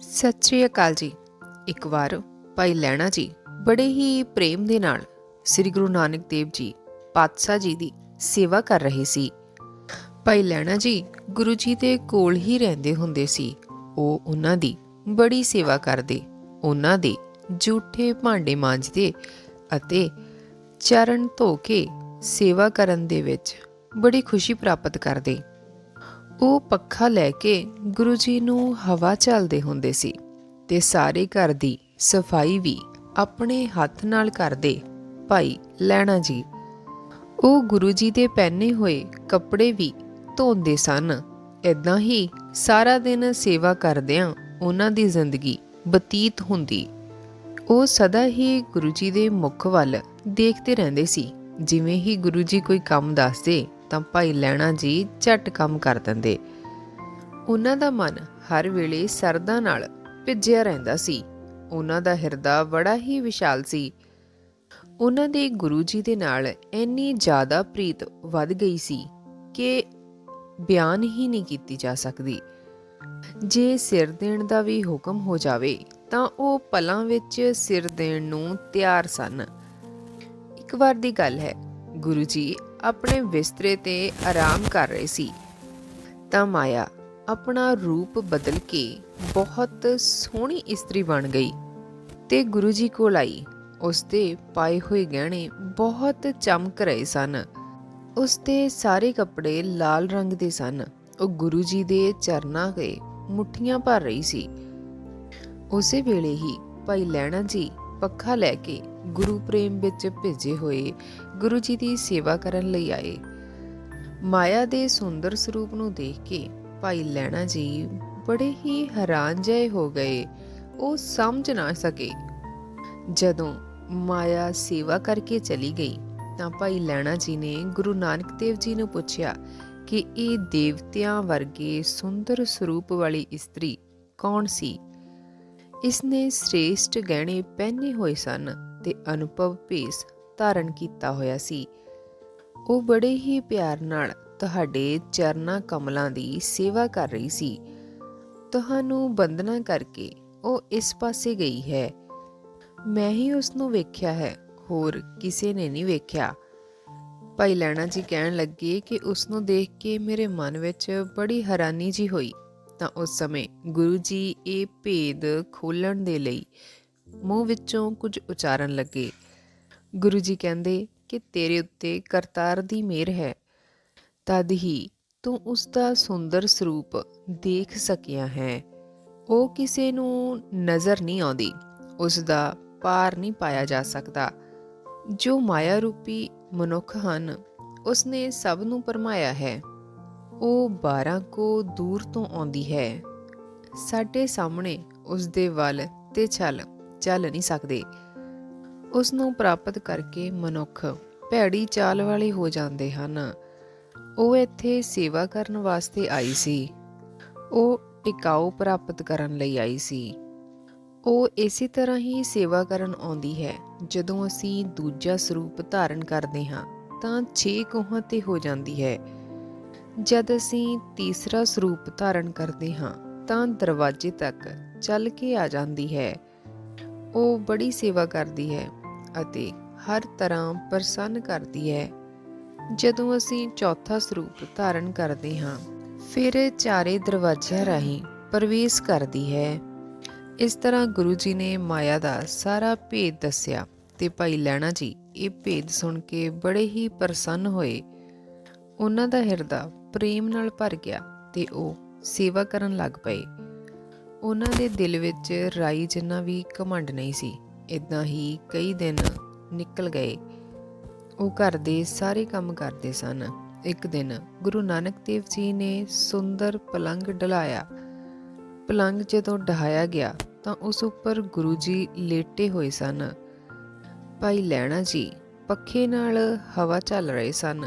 ਸਤਿ ਸ਼੍ਰੀ ਅਕਾਲ ਜੀ। ਇੱਕ ਵਾਰ ਭਾਈ ਲੈਣਾ ਜੀ ਬੜੇ ਹੀ ਪ੍ਰੇਮ ਦੇ ਨਾਲ ਸ੍ਰੀ ਗੁਰੂ ਨਾਨਕ ਦੇਵ ਜੀ ਪਾਤਸ਼ਾਹ ਜੀ ਦੀ ਸੇਵਾ ਕਰ ਰਹੇ ਸੀ। ਭਾਈ ਲੈਣਾ ਜੀ ਗੁਰੂ ਜੀ ਦੇ ਕੋਲ ਹੀ ਰਹਿੰਦੇ ਹੁੰਦੇ ਸੀ। ਉਹ ਉਹਨਾਂ ਦੀ ਬੜੀ ਸੇਵਾ ਕਰਦੇ, ਉਹਨਾਂ ਦੇ ਝੂਠੇ ਭਾਂਡੇ ਮਾਂਜਦੇ ਅਤੇ ਚਰਨ ਧੋ ਕੇ ਸੇਵਾ ਕਰਨ ਦੇ ਵਿੱਚ ਬੜੀ ਖੁਸ਼ੀ ਪ੍ਰਾਪਤ ਕਰਦੇ। ਉਹ ਪੱਖਾ ਲੈ ਕੇ ਗੁਰੂ ਜੀ ਨੂੰ ਹਵਾ ਚੱਲਦੇ ਹੁੰਦੇ ਸੀ ਤੇ ਸਾਰੇ ਘਰ ਦੀ ਸਫ਼ਾਈ ਵੀ ਆਪਣੇ ਹੱਥ ਨਾਲ ਕਰਦੇ ਭਾਈ ਲੈਣਾ ਜੀ। ਉਹ ਗੁਰੂ ਜੀ ਦੇ ਪਹਿਨੇ ਹੋਏ ਕੱਪੜੇ ਵੀ ਧੋਂਦੇ ਸਨ। ਇਦਾਂ ਹੀ ਸਾਰਾ ਦਿਨ ਸੇਵਾ ਕਰਦਿਆਂ ਉਹਨਾਂ ਦੀ ਜ਼ਿੰਦਗੀ ਬਤੀਤ ਹੁੰਦੀ। ਉਹ ਸਦਾ ਹੀ ਗੁਰੂ ਜੀ ਦੇ ਮੁਖ ਵੱਲ ਦੇਖਦੇ ਰਹਿੰਦੇ ਸੀ। ਜਿਵੇਂ ਹੀ ਗੁਰੂ ਜੀ ਕੋਈ ਕੰਮ ਦੱਸਦੇ ਤਾਂ ਭਾਈ ਲੈਣਾ ਜੀ ਝਟ ਕੰਮ ਕਰ ਦਿੰਦੇ। ਉਹਨਾਂ ਦਾ ਮਨ ਹਰ ਵੇਲੇ ਸਰਦਾ ਨਾਲ ਭਿੱਜਿਆ ਰਹਿੰਦਾ ਸੀ। ਉਹਨਾਂ ਦਾ ਹਿਰਦਾ ਬੜਾ ਹੀ ਵਿਸ਼ਾਲ ਸੀ। ਉਹਨਾਂ ਦੇ ਗੁਰੂ ਜੀ ਦੇ ਨਾਲ ਇੰਨੀ ਜ਼ਿਆਦਾ ਪ੍ਰੀਤ ਵੱਧ ਗਈ ਸੀ ਕਿ ਬਿਆਨ ਹੀ ਨਹੀਂ ਕੀਤੀ ਜਾ ਸਕਦੀ। ਜੇ ਸਿਰ ਦੇਣ ਦਾ ਵੀ ਹੁਕਮ ਹੋ ਜਾਵੇ, ਤਾਂ ਉਹ ਪਲਾਂ ਵਿੱਚ ਸਿਰ ਦੇਣ ਨੂੰ ਤਿਆਰ ਸਨ। ਇੱਕ ਵਾਰ ਦੀ ਗੱਲ ਹੈ, ਗੁਰੂ ਜੀ ਆਪਣੇ ਬਿਸਤਰੇ ਤੇ ਆਰਾਮ ਕਰ ਰਹੀ ਸੀ। ਤਾਂ ਮਾਇਆ ਆਪਣਾ ਰੂਪ ਬਦਲ ਕੇ ਬਹੁਤ ਸੋਹਣੀ ਇਸਤਰੀ ਬਣ ਗਈ ਤੇ ਗੁਰੂ ਜੀ ਕੋਲ ਆਈ। ਉਸ ਦੇ ਪਾਏ ਹੋਏ ਗਹਿਣੇ ਬਹੁਤ ਚਮਕ ਰਹੇ ਸਨ। ਉਸ ਦੇ ਸਾਰੇ ਕੱਪੜੇ ਲਾਲ ਰੰਗ ਦੇ ਸਨ। ਉਹ ਗੁਰੂ ਜੀ ਦੇ ਚਰਨਾਂ ਤੇ ਮੁੱਠੀਆਂ ਭਰ ਰਹੀ ਸੀ। ਉਸੇ ਵੇਲੇ ਹੀ ਭਾਈ ਲੈਣਾ ਜੀ ਪੱਖਾ ਲੈ ਕੇ ਗੁਰੂ ਪ੍ਰੇਮ ਵਿੱਚ ਭਿੱਜੇ ਹੋਏ ਗੁਰੂ ਜੀ ਦੀ ਸੇਵਾ ਕਰਨ ਲਈ ਆਏ। ਮਾਇਆ ਦੇ ਸੁੰਦਰ ਸਰੂਪ ਨੂੰ ਦੇਖ ਕੇ ਭਾਈ ਲੈਣਾ ਜੀ ਬੜੇ ਹੀ ਹੈਰਾਨ ਜਏ ਹੋ ਗਏ। ਉਹ ਸਮਝ ਨਾ ਸਕੇ। ਜਦੋਂ ਮਾਇਆ ਸੇਵਾ ਕਰਕੇ ਚਲੀ ਗਈ, ਤਾਂ ਭਾਈ ਲੈਣਾ ਜੀ ਨੇ ਗੁਰੂ ਨਾਨਕ ਦੇਵ ਜੀ ਨੂੰ ਪੁੱਛਿਆ ਕਿ ਇਹ ਦੇਵਤਿਆਂ ਵਰਗੇ ਸੁੰਦਰ ਸਰੂਪ ਵਾਲੀ ਇਸਤਰੀ ਕੌਣ ਸੀ? ਇਸ ਨੇ ਸ੍ਰੇਸ਼ਟ ਗਹਿਣੇ ਪਹਿਨੇ ਹੋਏ ਸਨ ਤੇ ਅਨੁਭਵ ਭੇਸ ਧਾਰਨ ਕੀਤਾ ਹੋਇਆ ਸੀ। ਉਹ ਬੜੇ ਹੀ ਪਿਆਰ ਨਾਲ ਤੁਹਾਡੇ ਚਰਨਾ ਕਮਲਾਂ ਦੀ ਸੇਵਾ ਕਰ ਰਹੀ ਸੀ। ਤੁਹਾਨੂੰ ਬੰਦਨਾ ਕਰਕੇ ਉਹ ਇਸ ਪਾਸੇ ਗਈ ਹੈ। ਮੈਂ ਹੀ ਉਸ ਨੂੰ ਵੇਖਿਆ ਹੈ, ਹੋਰ ਕਿਸੇ ਨੇ ਨਹੀਂ ਵੇਖਿਆ। ਭਾਈ ਲੈਣਾ ਜੀ ਕਹਿਣ ਲੱਗੇ ਕਿ ਉਸ ਨੂੰ ਦੇਖ ਕੇ ਮੇਰੇ ਮਨ ਵਿੱਚ ਬੜੀ ਹੈਰਾਨੀ ਜੀ ਹੋਈ। ਤਾਂ ਉਸ ਸਮੇਂ ਗੁਰੂ ਜੀ ਇਹ ਭੇਦ ਖੋਲਣ ਦੇ ਲਈ ਮੂੰਹ ਵਿੱਚੋਂ ਕੁਝ ਉਚਾਰਨ ਲੱਗੇ। ਗੁਰੂ ਜੀ ਕਹਿੰਦੇ ਕਿ ਤੇਰੇ ਉੱਤੇ ਕਰਤਾਰ ਦੀ ਮਿਹਰ ਹੈ। ਤਦ ਹੀ ਤੂੰ ਉਸ ਦਾ ਸੁੰਦਰ ਸਰੂਪ ਦੇਖ ਸਕਿਆ ਹੈ। ਉਹ ਕਿਸੇ ਨੂੰ ਨਜ਼ਰ ਨਹੀਂ ਆਉਂਦੀ ਉਸ ਦਾ ਪਾਰ ਨਹੀਂ ਪਾਇਆ ਜਾ ਸਕਦਾ। ਜੋ ਮਾਇਆ ਰੂਪੀ ਮਨੁੱਖ ਹਨ, ਉਸਨੇ ਸਭ ਨੂੰ ਪਰਮਾਇਆ ਹੈ। ਉਹ 12 ਕੋ ਦੂਰ ਤੋਂ ਆਉਂਦੀ ਹੈ। ਸਾਡੇ ਸਾਹਮਣੇ ਉਸ ਦੇ ਵੱਲ ਤੇ ਚੱਲ ਚੱਲ ਨਹੀਂ ਸਕਦੇ। ਉਸ ਨੂੰ ਪ੍ਰਾਪਤ ਕਰਕੇ ਮਨੁੱਖ ਭੈੜੀ ਚਾਲ ਵਾਲੇ ਹੋ ਜਾਂਦੇ ਹਨ। ਉਹ ਇੱਥੇ ਸੇਵਾ ਕਰਨ ਵਾਸਤੇ ਆਈ ਸੀ। ਉਹ ਟਿਕਾਊ ਪ੍ਰਾਪਤ ਕਰਨ ਲਈ ਆਈ ਸੀ। ਉਹ ਇਸੇ ਤਰ੍ਹਾਂ ਹੀ ਸੇਵਾ ਕਰਨ ਆਉਂਦੀ ਹੈ। ਜਦੋਂ ਅਸੀਂ ਦੂਜਾ ਸਰੂਪ ਧਾਰਨ ਕਰਦੇ ਹਾਂ, ਤਾਂ 6 ਕੋਹਾਂ ਤੇ ਹੋ ਜਾਂਦੀ ਹੈ। ਜਦ ਅਸੀਂ ਤੀਸਰਾ ਸਰੂਪ ਧਾਰਨ ਕਰਦੇ ਹਾਂ, ਤਾਂ ਦਰਵਾਜ਼ੇ ਤੱਕ ਚੱਲ ਕੇ ਆ ਜਾਂਦੀ ਹੈ। ਉਹ ਬੜੀ ਸੇਵਾ ਕਰਦੀ ਹੈ। ਅਤੇ ਹਰ ਤਰ੍ਹਾਂ ਪ੍ਰਸੰਨ ਕਰਦੀ ਹੈ। ਜਦੋਂ ਅਸੀਂ ਚੌਥਾ ਸਰੂਪ ਧਾਰਨ ਕਰਦੇ ਹਾਂ, ਫਿਰ ਚਾਰੇ ਦਰਵਾਜ਼ਿਆਂ ਰਾਹੀਂ ਪ੍ਰਵੇਸ਼ ਕਰਦੀ ਹੈ। ਇਸ ਤਰ੍ਹਾਂ ਗੁਰੂ ਜੀ ਨੇ ਮਾਇਆ ਦਾ ਸਾਰਾ ਭੇਦ ਦੱਸਿਆ ਤੇ ਭਾਈ ਲੈਣਾ ਜੀ ਇਹ ਭੇਦ ਸੁਣ ਕੇ ਬੜੇ ਹੀ ਪ੍ਰਸੰਨ ਹੋਏ। ਉਹਨਾਂ ਦਾ ਹਿਰਦਾ ਪ੍ਰੇਮ ਨਾਲ ਭਰ ਗਿਆ ਤੇ ਉਹ ਸੇਵਾ ਕਰਨ ਲੱਗ ਪਏ। ਉਹਨਾਂ ਦੇ ਦਿਲ ਵਿੱਚ ਰਾਈ ਜਿੰਨਾ ਵੀ ਘਮੰਡ ਨਹੀਂ ਸੀ। ਇਦਾਂ ਹੀ ਕਈ ਦਿਨ ਨਿਕਲ ਗਏ। ਉਹ ਘਰ ਦੇ ਸਾਰੇ ਕੰਮ ਕਰਦੇ ਸਨ। ਇੱਕ ਦਿਨ ਗੁਰੂ ਨਾਨਕ ਦੇਵ ਜੀ ਨੇ ਸੁੰਦਰ ਪਲੰਗ ਢਲਾਇਆ ਪਲੰਗ ਜਦੋਂ ਢਾਇਆ ਗਿਆ ਤਾਂ ਉਸ ਉੱਪਰ ਗੁਰੂ ਜੀ ਲੇਟੇ ਹੋਏ ਸਨ। ਭਾਈ ਲੈਣਾ ਜੀ, ਪੱਖੇ ਨਾਲ ਹਵਾ ਚੱਲ ਰਹੇ ਸਨ।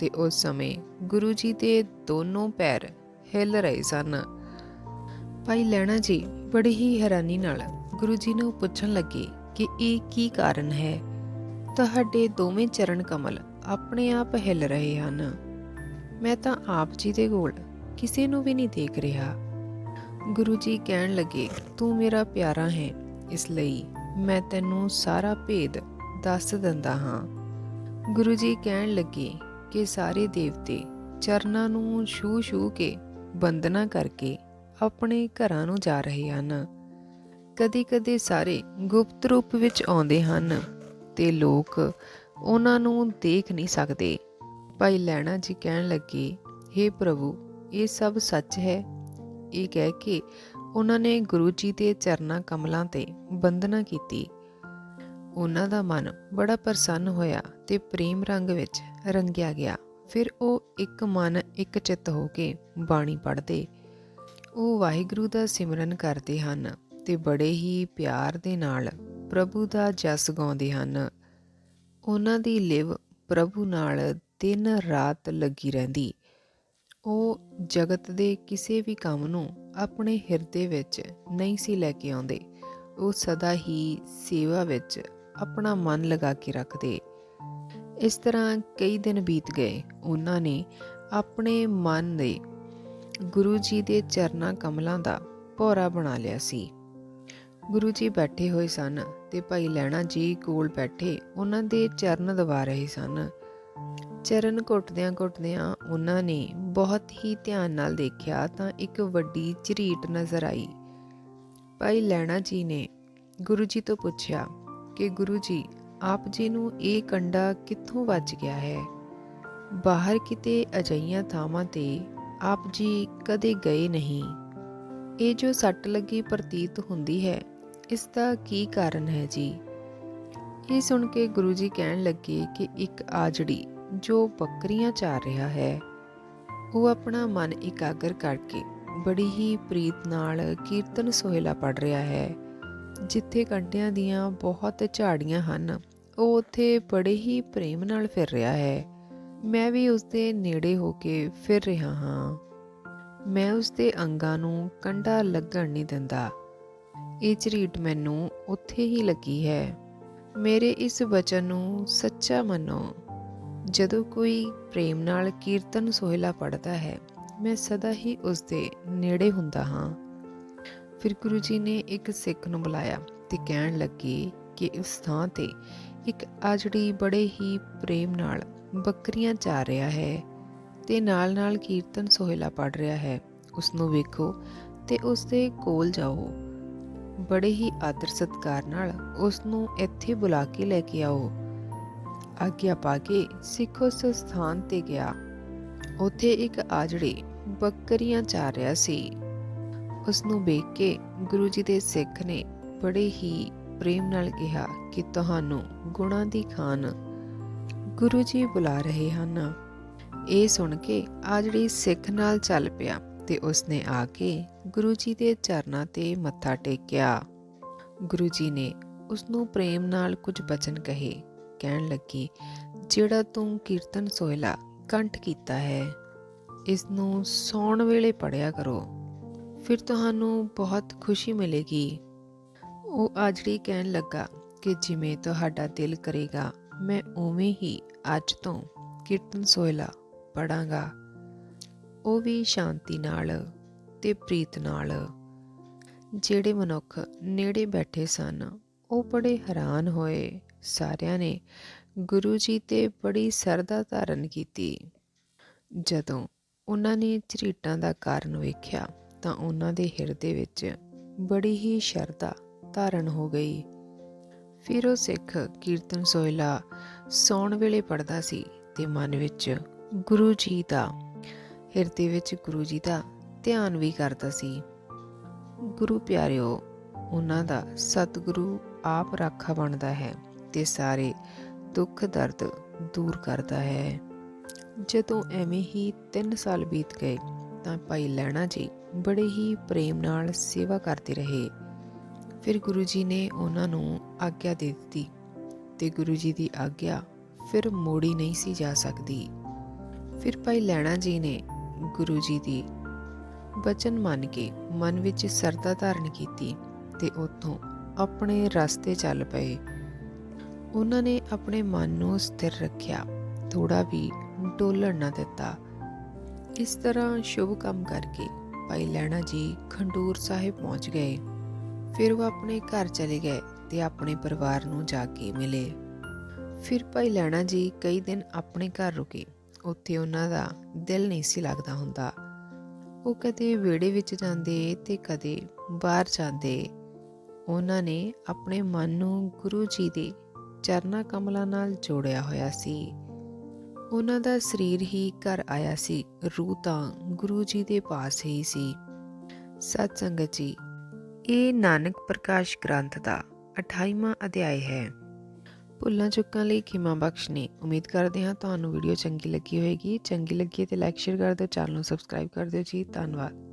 ਤੇ ਉਸ ਸਮੇਂ ਗੁਰੂ ਜੀ ਦੇ ਦੋਨੋਂ ਪੈਰ ਹਿੱਲ ਰਹੇ ਸਨ। ਭਾਈ ਲੈਣਾ ਜੀ, ਬੜੀ ਹੀ ਹੈਰਾਨੀ ਨਾਲ ਗੁਰੂ ਜੀ ਨੂੰ ਪੁੱਛਣ ਲੱਗੇ। ਕਿ ਇਹ ਕੀ ਕਾਰਨ ਹੈ? ਤੁਹਾਡੇ ਦੋਵੇਂ ਚਰਨ ਕਮਲ ਆਪਣੇ ਆਪ ਹਿੱਲ ਰਹੇ ਹਨ। ਮੈਂ ਤਾਂ ਆਪ ਜੀ ਦੇ ਕੋਲ ਕਿਸੇ ਨੂੰ ਵੀ ਨਹੀਂ ਦੇਖ ਰਿਹਾ। ਗੁਰੂ ਜੀ ਕਹਿਣ ਲੱਗੇ, ਤੂੰ ਮੇਰਾ ਪਿਆਰਾ ਹੈ, ਇਸ ਲਈ ਮੈਂ ਤੈਨੂੰ ਸਾਰਾ ਭੇਦ ਦੱਸ ਦਿੰਦਾ ਹਾਂ। ਗੁਰੂ ਜੀ ਕਹਿਣ ਲੱਗੇ ਕਿ ਸਾਰੇ ਦੇਵਤੇ ਚਰਨਾਂ ਨੂੰ ਛੂ ਛੂ ਕੇ ਬੰਦਨਾ ਕਰਕੇ ਆਪਣੇ ਘਰਾਂ ਨੂੰ ਜਾ ਰਹੇ ਹਨ। ਕਦੇ-ਕਦੇ ਸਾਰੇ ਗੁਪਤ ਰੂਪ ਵਿੱਚ ਆਉਂਦੇ ਹਨ ਤੇ ਲੋਕ ਉਹਨਾਂ ਨੂੰ ਦੇਖ ਨਹੀਂ ਸਕਦੇ। ਭਾਈ ਲੈਣਾ ਜੀ ਕਹਿਣ ਲੱਗੇ हे ਪ੍ਰਭੂ, ਇਹ ਸਭ ਸੱਚ ਹੈ। ਇਹ ਕਹਿ ਕੇ ਉਹਨਾਂ ਨੇ ਗੁਰੂ ਜੀ ਦੇ ਚਰਨਾਂ ਕਮਲਾਂ ਤੇ ਬੰਦਨਾ ਕੀਤੀ। ਉਹਨਾਂ ਦਾ ਮਨ ਬੜਾ ਪ੍ਰਸੰਨ ਹੋਇਆ ਤੇ ਪ੍ਰੇਮ ਰੰਗ ਵਿੱਚ ਰੰਗਿਆ ਗਿਆ। ਫਿਰ ਉਹ ਇੱਕ ਮਨ ਇੱਕ ਚਿੱਤ ਹੋ ਕੇ ਬਾਣੀ ਪੜ੍ਹਦੇ। ਉਹ ਵਾਹਿਗੁਰੂ ਦਾ ਸਿਮਰਨ ਕਰਦੇ ਹਨ। ਤੇ ਬੜੇ ਹੀ ਪਿਆਰ ਦੇ ਨਾਲ ਪ੍ਰਭੂ ਦਾ ਜਸ ਗਾਉਂਦੇ ਹਨ। ਉਹਨਾਂ ਦੀ ਲਿਵ ਪ੍ਰਭੂ ਨਾਲ ਦਿਨ ਰਾਤ ਲੱਗੀ ਰਹਿੰਦੀ। ਉਹ ਜਗਤ ਦੇ ਕਿਸੇ ਵੀ ਕੰਮ ਨੂੰ ਆਪਣੇ ਹਿਰਦੇ ਵਿੱਚ ਨਹੀਂ ਸੀ ਲੈ ਕੇ ਆਉਂਦੇ। ਉਹ ਸਦਾ ਹੀ ਸੇਵਾ ਵਿੱਚ ਆਪਣਾ ਮਨ ਲਗਾ ਕੇ ਰੱਖਦੇ। ਇਸ ਤਰ੍ਹਾਂ ਕਈ ਦਿਨ ਬੀਤ ਗਏ। ਉਹਨਾਂ ਨੇ ਆਪਣੇ ਮਨ ਦੇ ਗੁਰੂ ਜੀ ਦੇ ਚਰਨਾਂ ਕਮਲਾਂ ਦਾ ਭੌਰਾ ਬਣਾ ਲਿਆ ਸੀ। ਗੁਰੂ ਜੀ ਬੈਠੇ ਹੋਏ ਸਨ ਤੇ ਭਾਈ ਲੈਣਾ ਜੀ ਕੋਲ ਬੈਠੇ ਉਹਨਾਂ ਦੇ ਚਰਨ ਦਬਾ ਰਹੇ ਸਨ। ਚਰਨ ਘੁੱਟਦਿਆਂ ਘੁੱਟਦਿਆਂ ਉਹਨਾਂ ਨੇ ਬਹੁਤ ਹੀ ਧਿਆਨ ਨਾਲ ਦੇਖਿਆ ਤਾਂ ਇੱਕ ਵੱਡੀ ਝਰੀਟ ਨਜ਼ਰ ਆਈ। ਭਾਈ ਲੈਣਾ ਜੀ ਨੇ ਗੁਰੂ ਜੀ ਤੋਂ ਪੁੱਛਿਆ ਕਿ ਗੁਰੂ ਜੀ, ਆਪ ਜੀ ਨੂੰ ਇਹ ਕੰਡਾ ਕਿੱਥੋਂ ਵੱਜ ਗਿਆ ਹੈ? ਬਾਹਰ ਕਿਤੇ ਅਜਈਆਂ ਥਾਵਾਂ ਤੇ ਆਪ ਜੀ ਕਦੇ ਗਏ ਨਹੀਂ। ਇਹ ਜੋ ਸੱਟ ਲੱਗੀ ਪ੍ਰਤੀਤ ਹੁੰਦੀ ਹੈ ਇਸ ਦਾ ਕੀ ਕਾਰਨ ਹੈ ਜੀ? ਇਹ ਸੁਣ ਕੇ ਗੁਰੂ ਜੀ ਕਹਿਣ ਲੱਗੇ ਕਿ ਇੱਕ ਆਜੜੀ ਜੋ ਬੱਕਰੀਆਂ ਚਾਰ ਰਿਹਾ ਹੈ, ਉਹ ਆਪਣਾ ਮਨ ਇਕਾਗਰ ਕਰਕੇ ਬੜੀ ਹੀ ਪ੍ਰੀਤ ਨਾਲ ਕੀਰਤਨ ਸੋਹਿਲਾ ਪੜ ਰਿਹਾ ਹੈ। ਜਿੱਥੇ ਕੰਟਿਆਂ ਦੀਆਂ ਬਹੁਤ ਝਾੜੀਆਂ ਹਨ, ਉਹ ਉੱਥੇ ਬੜੇ ਹੀ ਪ੍ਰੇਮ ਨਾਲ ਫਿਰ ਰਿਹਾ ਹੈ। ਮੈਂ ਵੀ ਉਸ ਦੇ ਨੇੜੇ ਹੋ ਕੇ ਫਿਰ ਰਿਹਾ ਹਾਂ। ਮੈਂ ਉਸ ਦੇ ਅੰਗਾਂ ਨੂੰ ਕੰਡਾ ਲੱਗਣ ਨਹੀਂ ਦਿੰਦਾ। ਇਹ ਝਰੀਟ ਮੈਨੂੰ ਉੱਥੇ ਹੀ ਲੱਗੀ ਹੈ। ਮੇਰੇ ਇਸ ਵਚਨ ਨੂੰ ਸੱਚਾ ਮੰਨੋ। ਜਦੋਂ ਕੋਈ ਪ੍ਰੇਮ ਨਾਲ ਕੀਰਤਨ ਸੋਹਿਲਾ ਪੜਦਾ ਹੈ, ਮੈਂ ਸਦਾ ਹੀ ਉਸ ਦੇ ਨੇੜੇ ਹੁੰਦਾ ਹਾਂ। ਫਿਰ ਗੁਰੂ ਜੀ ਨੇ ਇੱਕ ਸਿੱਖ ਨੂੰ ਬੁਲਾਇਆ ਤੇ ਕਹਿਣ ਲੱਗੇ ਕਿ ਉਸ ਥਾਂ ਤੇ ਇੱਕ ਆਜੜੀ ਬੜੇ ਹੀ ਪ੍ਰੇਮ ਨਾਲ ਬੱਕਰੀਆਂ ਚਾਰ ਰਿਹਾ ਹੈ ਤੇ ਨਾਲ-ਨਾਲ ਕੀਰਤਨ ਸੋਹਿਲਾ ਪੜ ਰਿਹਾ ਹੈ। ਉਸ ਨੂੰ ਵੇਖੋ ਤੇ ਉਸ ਦੇ ਕੋਲ ਜਾਓ। ਬੜੇ ਹੀ ਆਦਰ ਸਤਕਾਰ ਨਾਲ ਉਸ ਨੂੰ ਇੱਥੇ ਬੁਲਾ ਕੇ ਲੈ ਕੇ ਆਓ। ਆਗਿਆ ਪਾ ਕੇ ਸਿੱਖ ਉਸ ਸਥਾਨ ਤੇ ਗਿਆ। ਉੱਥੇ ਇੱਕ ਆਜੜੀ ਬੱਕਰੀਆਂ ਚਾਰ ਰਿਹਾ ਸੀ। ਉਸ ਨੂੰ ਵੇਖ ਕੇ ਗੁਰੂ ਜੀ ਦੇ ਸਿੱਖ ਨੇ ਬੜੇ ਹੀ ਪ੍ਰੇਮ ਨਾਲ ਕਿਹਾ ਕਿ ਤੁਹਾਨੂੰ ਗੁਣਾਂ ਦੀ ਖਾਨ ਗੁਰੂ ਜੀ ਬੁਲਾ ਰਹੇ ਹਨ। ਇਹ ਸੁਣ ਕੇ ਆਜੜੀ ਸਿੱਖ ਨਾਲ ਚੱਲ ਪਿਆ। ਤੇ ਉਸਨੇ ਆ ਕੇ ਗੁਰੂ ਜੀ ਦੇ ਚਰਨਾਂ ਤੇ ਮੱਥਾ ਟੇਕਿਆ। ਗੁਰੂ ਜੀ ਨੇ ਉਸ ਨੂੰ ਪ੍ਰੇਮ ਨਾਲ ਕੁਝ ਬਚਨ ਕਹੇ, ਕਹਿਣ ਲੱਗੀ, ਜਿਹੜਾ ਤੂੰ ਕੀਰਤਨ ਸੋਹਿਲਾ ਕੰਠ ਕੀਤਾ ਹੈ ਇਸ ਨੂੰ ਸੌਣ ਵੇਲੇ ਪੜਿਆ ਕਰੋ, ਫਿਰ ਤੁਹਾਨੂੰ ਬਹੁਤ ਖੁਸ਼ੀ ਮਿਲੇਗੀ। ਉਹ ਆਜੜੀ ਕਹਿਣ ਲੱਗਾ ਕਿ ਜਿਵੇਂ ਤੁਹਾਡਾ ਦਿਲ ਕਰੇਗਾ, ਮੈਂ ਉਵੇਂ ਹੀ ਅੱਜ ਤੋਂ ਕੀਰਤਨ ਸੋਹਿਲਾ ਪੜਾਂਗਾ ਉਹ ਵੀ ਸ਼ਾਂਤੀ ਨਾਲ ਤੇ ਪ੍ਰੀਤ ਨਾਲ। ਜਿਹੜੇ ਮਨੁੱਖ ਨੇੜੇ ਬੈਠੇ ਸਨ, ਉਹ ਬੜੇ ਹੈਰਾਨ ਹੋਏ। ਸਾਰਿਆਂ ਨੇ ਗੁਰੂ ਜੀ ਤੇ ਬੜੀ ਸਰਦਾ ਧਾਰਨ ਕੀਤੀ। ਜਦੋਂ ਉਹਨਾਂ ਨੇ ਝਰੀਟਾਂ ਦਾ ਕਾਰਨ ਵੇਖਿਆ, ਤਾਂ ਉਹਨਾਂ ਦੇ ਹਿਰਦੇ ਵਿੱਚ ਬੜੀ ਹੀ ਸ਼ਰਧਾ ਧਾਰਨ ਹੋ ਗਈ। ਫਿਰ ਉਹ ਸਿੱਖ ਕੀਰਤਨ ਸੋਇਲਾ ਸੌਣ ਵੇਲੇ ਪੜਦਾ ਸੀ ਤੇ ਮਨ ਵਿੱਚ ਗੁਰੂ ਜੀ ਦਾ ਹਿਰਦੇ ਵਿੱਚ ਗੁਰੂ ਜੀ ਦਾ ਧਿਆਨ ਵੀ ਕਰਦਾ ਸੀ। ਗੁਰੂ ਪਿਆਰਿਓ, ਉਹਨਾਂ ਦਾ ਸਤਿਗੁਰੂ ਆਪ ਰਾਖਾ ਬਣਦਾ ਹੈ ਤੇ ਸਾਰੇ ਦੁੱਖ ਦਰਦ ਦੂਰ ਕਰਦਾ ਹੈ। ਜਦੋਂ ਐਵੇਂ ਹੀ 3 ਸਾਲ ਬੀਤ ਗਏ, ਤਾਂ ਭਾਈ ਲੈਣਾ ਜੀ ਬੜੇ ਹੀ ਪ੍ਰੇਮ ਨਾਲ ਸੇਵਾ ਕਰਦੇ ਰਹੇ। ਫਿਰ ਗੁਰੂ ਜੀ ਨੇ ਉਹਨਾਂ ਨੂੰ ਆਗਿਆ ਦੇ ਦਿੱਤੀ ਤੇ ਗੁਰੂ ਜੀ ਦੀ ਆਗਿਆ ਫਿਰ ਮੋੜੀ ਨਹੀਂ ਸੀ ਜਾ ਸਕਦੀ। ਫਿਰ ਭਾਈ ਲੈਣਾ ਜੀ ਨੇ ਗੁਰੂ ਜੀ ਦੀ। ਬਚਨ ਮੰਨ ਕੇ ਮਨ ਵਿੱਚ ਸਰਦਾ ਧਾਰਨ ਕੀਤੀ ਤੇ ਉੱਥੋਂ ਆਪਣੇ ਰਸਤੇ ਚੱਲ ਪਏ। ਉਹਨਾਂ ਨੇ ਆਪਣੇ ਮਨ ਨੂੰ ਸਥਿਰ ਰੱਖਿਆ ਥੋੜਾ ਵੀ ਡੋਲਣ ਨਾ ਦਿੱਤਾ। ਇਸ ਤਰ੍ਹਾਂ ਸ਼ੁਭ ਕੰਮ ਕਰਕੇ ਭਾਈ ਲੈਣਾ ਜੀ ਖੰਡੂਰ ਸਾਹਿਬ ਪਹੁੰਚ ਗਏ। ਫਿਰ ਉਹ ਆਪਣੇ ਘਰ ਚਲੇ ਗਏ ਤੇ ਆਪਣੇ ਪਰਿਵਾਰ ਨੂੰ ਜਾ ਕੇ ਮਿਲੇ। ਫਿਰ ਭਾਈ ਲੈਣਾ ਜੀ ਕਈ ਦਿਨ ਆਪਣੇ ਘਰ ਰੁਕੇ। ਉੱਥੇ ਉਹਨਾਂ ਦਾ ਦਿਲ ਨਹੀਂ ਸੀ ਲੱਗਦਾ ਹੁੰਦਾ। ਉਹ ਕਦੇ ਵਿਹੜੇ ਵਿੱਚ ਜਾਂਦੇ ਤੇ ਕਦੇ ਬਾਹਰ ਜਾਂਦੇ। ਉਹਨਾਂ ਨੇ ਆਪਣੇ ਮਨ ਨੂੰ ਗੁਰੂ ਜੀ ਦੇ ਚਰਨਾ ਕਮਲਾਂ ਨਾਲ ਜੋੜਿਆ ਹੋਇਆ ਸੀ। ਉਹਨਾਂ ਦਾ ਸਰੀਰ ਹੀ ਘਰ ਆਇਆ ਸੀ। ਰੂਹ ਤਾਂ ਗੁਰੂ ਜੀ ਦੇ ਪਾਸ ਹੀ ਸੀ। ਸਤ ਸੰਗਤ ਜੀ, ਇਹ ਨਾਨਕ ਪ੍ਰਕਾਸ਼ ਗ੍ਰੰਥ ਦਾ 28ਵਾਂ ਅਧਿਆਇ ਹੈ। ਭੁੱਲਾਂ ਚੁੱਕਾਂ ਲਈ ਖਿਮਾ ਬਖਸ਼ ਨੇ ਉਮੀਦ ਕਰਦੇ ਹਾਂ ਤੁਹਾਨੂੰ ਵੀਡੀਓ ਚੰਗੀ ਲੱਗੀ ਹੋਵੇਗੀ ਚੰਗੀ ਲੱਗੀ ਤੇ ਲਾਈਕ ਸ਼ੇਅਰ ਕਰ ਦਿਓ। ਚੈਨਲ ਨੂੰ ਸਬਸਕ੍ਰਾਈਬ ਕਰ ਦਿਓ ਜੀ। ਧੰਨਵਾਦ।